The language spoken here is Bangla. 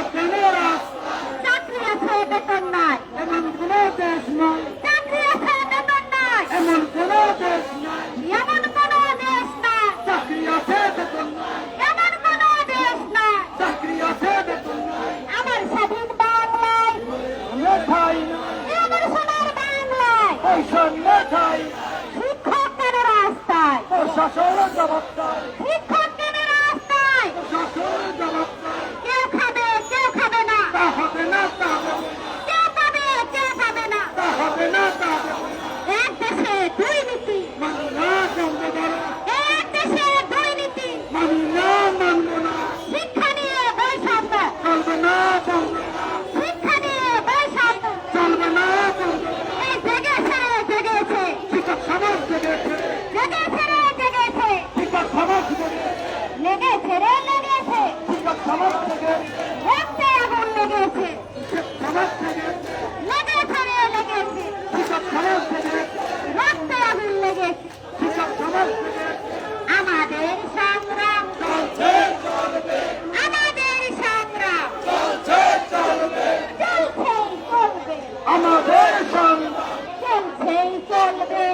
রাস্তায় চাকরি আছে বেতন নাই এমন কোন দেশ নয় চাকরি আছে বেতন নাই এমন কোন দেশ নয় এমন কোন দেশ নাই চাকরি আছে বেতন নাই এমন কোন দেশ নাই চাকরি আছে বেতন নাই আমার স্বাধীন বাংলায় মেধাই নাই আমার সোনার বাংলায় পয়সা মেধাই শিক্ষক কেন রাস্তায় প্রশাসন জবাবদার শিক্ষক Senado!